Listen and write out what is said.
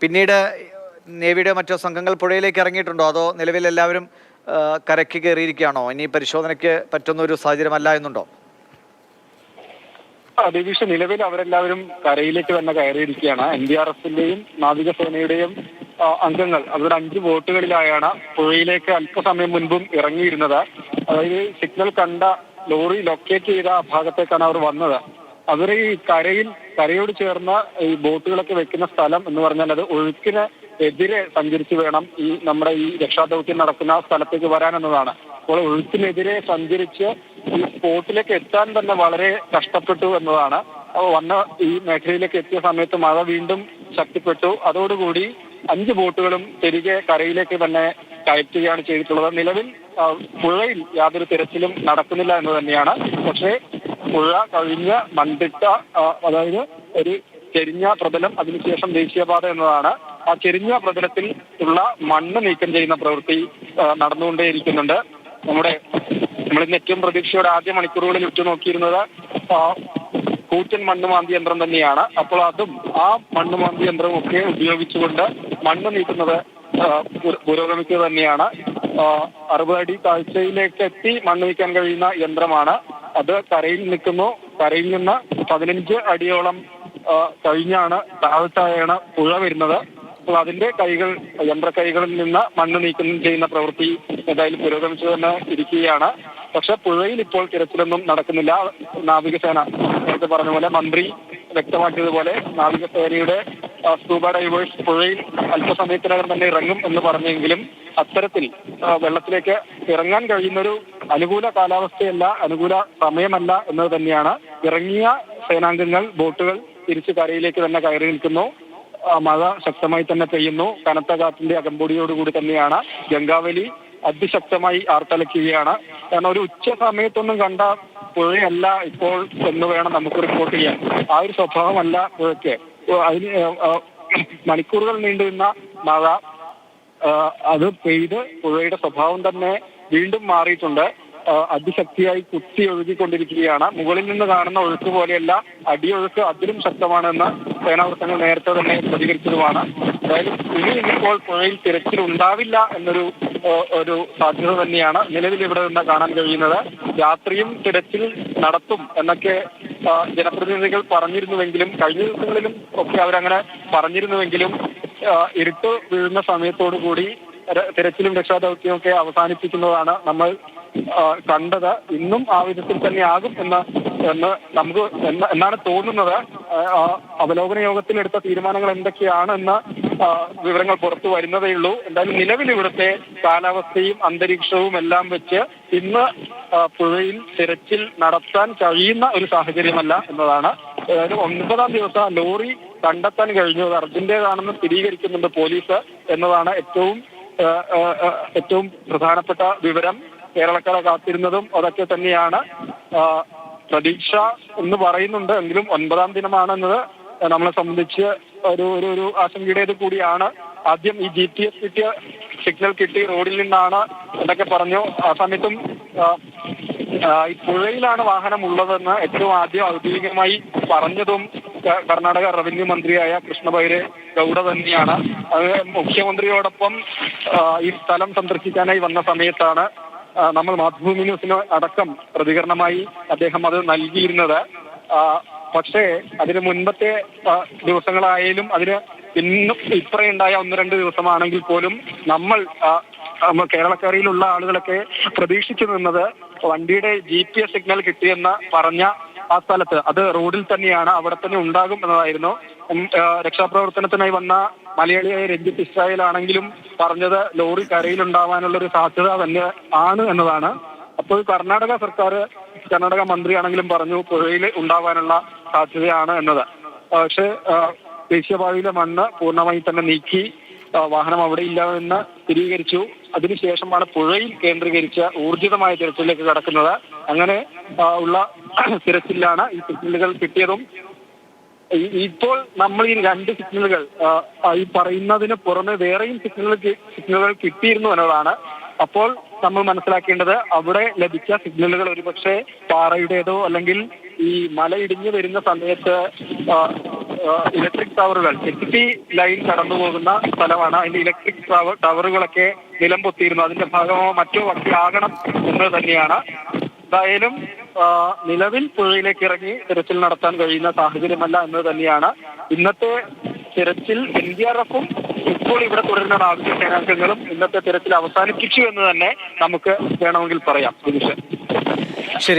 പിന്നീട് നേവിയുടെ മറ്റോ സംഘങ്ങൾ പുഴയിലേക്ക് ഇറങ്ങിയിട്ടുണ്ടോ? അതോ നിലവിൽ എല്ലാവരും കരയ്ക്ക് കയറിയിരിക്കുകയാണോ? ഇനി പരിശോധനയ്ക്ക് പറ്റുന്ന ഒരു സാഹചര്യമല്ല എന്നുണ്ടോ? ഡിവിഷ നിലവിൽ അവരെല്ലാവരും കരയിലേക്ക് തന്നെ കയറിയിരിക്കുകയാണ്. എൻ ഡി ആർ എഫിന്റെയും നാവികസേനയുടെയും അംഗങ്ങൾ അവരുടെ അഞ്ച് ബോട്ടുകളിലായാണ് പുഴയിലേക്ക് അല്പസമയം മുൻപും ഇറങ്ങിയിരുന്നത്. അതായത് സിഗ്നൽ കണ്ട ലോറി ലൊക്കേറ്റ് ചെയ്ത ആ ഭാഗത്തേക്കാണ് അവർ വന്നത്. അവർ ഈ കരയിൽ കരയോട് ചേർന്ന ഈ ബോട്ടുകളൊക്കെ വെക്കുന്ന സ്ഥലം എന്ന് പറഞ്ഞാൽ അത് ഒഴുക്കിന് എതിരെ സഞ്ചരിച്ച് വേണം ഈ നമ്മുടെ ഈ രക്ഷാദൗത്യം നടക്കുന്ന സ്ഥലത്തേക്ക് വരാൻ എന്നതാണ്. അപ്പോൾ ഒഴുക്കിനെതിരെ സഞ്ചരിച്ച് ഈ സ്പോട്ടിലേക്ക് എത്താൻ തന്നെ വളരെ കഷ്ടപ്പെട്ടു എന്നതാണ്. വന്ന ഈ മേഖലയിലേക്ക് എത്തിയ സമയത്ത് മഴ വീണ്ടും ശക്തിപ്പെട്ടു. അതോടുകൂടി അഞ്ച് ബോട്ടുകളും തിരികെ കരയിലേക്ക് തന്നെ കയറ്റുകയാണ് ചെയ്തിട്ടുള്ളത്. നിലവിൽ പുഴയിൽ യാതൊരു തിരച്ചിലും നടക്കുന്നില്ല എന്ന് തന്നെയാണ്. പക്ഷേ പുഴ കഴിഞ്ഞ് മണ്ടിട്ട അതായത് ഒരു ചെരിഞ്ഞ പ്രതലം അതിനുശേഷം ദേശീയപാത എന്നതാണ്. ആ ചെരിഞ്ഞ പ്രതലത്തിൽ ഉള്ള മണ്ണ് നീക്കം ചെയ്യുന്ന പ്രവൃത്തി നടന്നുകൊണ്ടേയിരിക്കുന്നുണ്ട്. നമ്മുടെ നമ്മളിന്ന് ഏറ്റവും പ്രതീക്ഷയുടെ ആദ്യ മണിക്കൂറുകളിൽ ഉറ്റുനോക്കിയിരുന്നത് കൂറ്റൻ മണ്ണ് മാന്തി യന്ത്രം തന്നെയാണ്. അപ്പോൾ അതും ആ മണ്ണ് മാന്തി യന്ത്രം ഒക്കെ ഉപയോഗിച്ചുകൊണ്ട് മണ്ണ് നീക്കുന്നത് പുരോഗമിക്കുക തന്നെയാണ്. അറുപത് അടി താഴ്ചയിലേക്ക് എത്തി മണ്ണ് നീക്കാൻ കഴിയുന്ന യന്ത്രമാണ്. അത് കരയിൽ നിൽക്കുന്നു. കരയിൽ നിന്ന് പതിനഞ്ച് അടിയോളം കഴിഞ്ഞാണ് താഴത്തായാണ് പുഴ വരുന്നത്. അപ്പോൾ അതിന്റെ കൈകൾ യന്ത്രക്കൈകളിൽ നിന്ന് മണ്ണ് നീക്കം ചെയ്യുന്ന പ്രവൃത്തി ഏതായാലും പുരോഗമിച്ചു തന്നെ ഇരിക്കുകയാണ്. പക്ഷെ പുഴയിൽ ഇപ്പോൾ തിരച്ചിലൊന്നും നടക്കുന്നില്ല. നാവികസേന നേരത്തെ പറഞ്ഞ പോലെ മന്ത്രി വ്യക്തമാക്കിയതുപോലെ നാവികസേനയുടെ സ്കൂബ ഡൈവേഴ്സ് പുഴയിൽ അല്പസമയത്തിനകം തന്നെ ഇറങ്ങും എന്ന് പറഞ്ഞെങ്കിലും അത്തരത്തിൽ വെള്ളത്തിലേക്ക് ഇറങ്ങാൻ കഴിയുന്നൊരു അനുകൂല കാലാവസ്ഥയല്ല അനുകൂല സമയമല്ല എന്നത് തന്നെയാണ്. ഇറങ്ങിയ സേനാംഗങ്ങൾ ബോട്ടുകൾ തിരിച്ചു കരയിലേക്ക് തന്നെ കയറി നിൽക്കുന്നു. മഴ ശക്തമായി തന്നെ പെയ്യുന്നു. കനത്ത കാറ്റിന്റെ അകമ്പൊടിയോടുകൂടി തന്നെയാണ് ഗംഗാവലി അതിശക്തമായി ആർത്തലയ്ക്കുകയാണ് കാരണം ഒരു ഉച്ച സമയത്തൊന്നും കണ്ട പുഴയല്ല ഇപ്പോൾ എന്ന് വേണം നമുക്ക് റിപ്പോർട്ട് ചെയ്യാൻ. ആ ഒരു സ്വഭാവമല്ല പുഴയ്ക്ക്. അതിന് മണിക്കൂറുകൾ നീണ്ടുനിന്ന മഴ അത് പെയ്ത് പുഴയുടെ സ്വഭാവം തന്നെ വീണ്ടും മാറിയിട്ടുണ്ട്. അതിശക്തിയായി കുത്തി ഒഴുകിക്കൊണ്ടിരിക്കുകയാണ്. മുകളിൽ നിന്ന് കാണുന്ന ഒഴുക്ക് പോലെയല്ല അടിയൊഴുക്ക് അതിലും ശക്തമാണെന്ന് സേനാവൃത്തങ്ങൾ നേരത്തെ തന്നെ പ്രതികരിച്ചതുമാണ്. അതായത് ഇനി ഇപ്പോൾ പുഴയിൽ തിരച്ചിൽ ഉണ്ടാവില്ല എന്നൊരു ഒരു സാധ്യത തന്നെയാണ് നിലവിൽ ഇവിടെ നിന്ന് കാണാൻ കഴിയുന്നത്. രാത്രിയും തിരച്ചിൽ നടത്തും എന്നൊക്കെ ജനപ്രതിനിധികൾ പറഞ്ഞിരുന്നുവെങ്കിലും കഴിഞ്ഞ ദിവസങ്ങളിലും ഒക്കെ അവരങ്ങനെ പറഞ്ഞിരുന്നുവെങ്കിലും ഇരുട്ട് വീഴുന്ന സമയത്തോടു കൂടി തിരച്ചിലും രക്ഷാദൗത്യവും ഒക്കെ അവസാനിപ്പിക്കുന്നതാണ് നമ്മൾ കണ്ടത്. ഇന്നും ആ വിധത്തിൽ തന്നെ ആകും എന്ന് എന്ന് നമുക്ക് എന്നാണ് തോന്നുന്നത്. അവലോകന യോഗത്തിൽ എടുത്ത തീരുമാനങ്ങൾ എന്തൊക്കെയാണ് എന്ന് വിവരങ്ങൾ പുറത്തു വരുന്നതേ ഉള്ളൂ. എന്തായാലും നിലവിൽ ഇവിടുത്തെ കാലാവസ്ഥയും അന്തരീക്ഷവും എല്ലാം വെച്ച് ഇന്ന് പുഴയിൽ തിരച്ചിൽ നടത്താൻ കഴിയുന്ന ഒരു സാഹചര്യമല്ല എന്നതാണ്. ഒൻപതാം ദിവസം ലോറി കണ്ടെത്താൻ കഴിഞ്ഞു. അത് അർജന്റേതാണെന്ന് സ്ഥിരീകരിക്കുന്നുണ്ട് പോലീസ് എന്നതാണ് ഏറ്റവും ഏറ്റവും പ്രധാനപ്പെട്ട വിവരം. കേരളക്കാരെ കാത്തിരുന്നതും അതൊക്കെ തന്നെയാണ്. പ്രതീക്ഷ എന്ന് പറയുന്നുണ്ട്. എങ്കിലും ഒൻപതാം ദിനമാണെന്നത് നമ്മളെ സംബന്ധിച്ച് ഒരു ഒരു ഒരു ആശങ്കയുടേത് കൂടിയാണ്. ആദ്യം ഈ ജി പി എസ് കിട്ടിയ സിഗ്നൽ കിട്ടി റോഡിൽ നിന്നാണ് എന്നൊക്കെ പറഞ്ഞു. ആ സമയത്തും ഈ പുഴയിലാണ് വാഹനം ഉള്ളതെന്ന് ഏറ്റവും ആദ്യം ഔദ്യോഗികമായി പറഞ്ഞതും കർണാടക റവന്യൂ മന്ത്രിയായ കൃഷ്ണബൈരെ ഗൗഡ തന്നെയാണ്. മുഖ്യമന്ത്രിയോടൊപ്പം ഈ സ്ഥലം സന്ദർശിക്കാനായി വന്ന സമയത്താണ് നമ്മൾ മാതൃഭൂമി ന്യൂസിന് അടക്കം പ്രതികരണമായി അദ്ദേഹം അത് നൽകിയിരുന്നത്. പക്ഷേ അതിന് മുൻപത്തെ ദിവസങ്ങളായാലും അതിന് ഇന്നും ഇത്രയുണ്ടായ ഒന്ന് രണ്ട് ദിവസമാണെങ്കിൽ പോലും നമ്മൾ കേരളക്കരയിലുള്ള ആളുകളൊക്കെ പ്രതീക്ഷിച്ചു നിന്നത് വണ്ടിയുടെ ജി പി എസ് സിഗ്നൽ കിട്ടിയെന്ന് പറഞ്ഞ ആ സ്ഥലത്ത്. അത് റോഡിൽ തന്നെയാണ്. അവിടെ തന്നെ ഉണ്ടാകും എന്നതായിരുന്നു. രക്ഷാപ്രവർത്തനത്തിനായി വന്ന മലയാളിയായ രഞ്ജിത്ത് ഇസ്രായേൽ ആണെങ്കിലും പറഞ്ഞത് ലോറി കരയിൽ ഉണ്ടാവാനുള്ള ഒരു സാധ്യത തന്നെ ആണ് എന്നതാണ്. അപ്പോൾ കർണാടക സർക്കാർ കർണാടക മന്ത്രിയാണെങ്കിലും പറഞ്ഞു പുഴയിൽ ഉണ്ടാവാനുള്ള സാധ്യതയാണ് എന്നത്. പക്ഷേ ദേശീയപാതയിലെ മണ്ണ് പൂർണമായി തന്നെ നീക്കി വാഹനം അവിടെ ഇല്ല എന്ന് സ്ഥിരീകരിച്ചു. അതിനുശേഷമാണ് പുഴയിൽ കേന്ദ്രീകരിച്ച ഊർജിതമായ തിരച്ചിലേക്ക് കടക്കുന്നത്. അങ്ങനെ ഉള്ള തിരച്ചിലാണ് ഈ സിഗ്നലുകൾ കിട്ടിയതും. ഇപ്പോൾ നമ്മൾ ഈ രണ്ട് സിഗ്നലുകൾ ഈ പറയുന്നതിന് പുറമെ വേറെയും സിഗ്നലുകൾ സിഗ്നലുകൾ കിട്ടിയിരുന്നു എന്നതാണ്. അപ്പോൾ നമ്മൾ മനസ്സിലാക്കേണ്ടത് അവിടെ ലഭിച്ച സിഗ്നലുകൾ ഒരുപക്ഷെ പാറയുടേതോ അല്ലെങ്കിൽ ഈ മല ഇടിഞ്ഞു വരുന്ന സമയത്ത് ഇലക്ട്രിക് ടവറുകൾ എച്ച് ലൈൻ കടന്നു പോകുന്ന സ്ഥലമാണ്. അതിന്റെ ഇലക്ട്രിക് ടവറുകളൊക്കെ നിലം പൊത്തിയിരുന്നു അതിന്റെ ഭാഗമോ മറ്റോ ഒക്കെ ആകണം എന്ന് തന്നെയാണ്. എന്തായാലും നിലവിൽ പുഴയിലേക്ക് ഇറങ്ങി തിരച്ചിൽ നടത്താൻ കഴിയുന്ന സാഹചര്യമല്ല എന്ന് തന്നെയാണ്. ഇന്നത്തെ തിരച്ചിൽ എൻ ഡി ആർ എഫും ഇപ്പോൾ ഇവിടെ തുടരുന്ന നാവിക സേനാംഗങ്ങളും ഇന്നത്തെ തിരച്ചിൽ അവസാനിപ്പിച്ചു എന്ന് തന്നെ നമുക്ക് വേണമെങ്കിൽ പറയാം.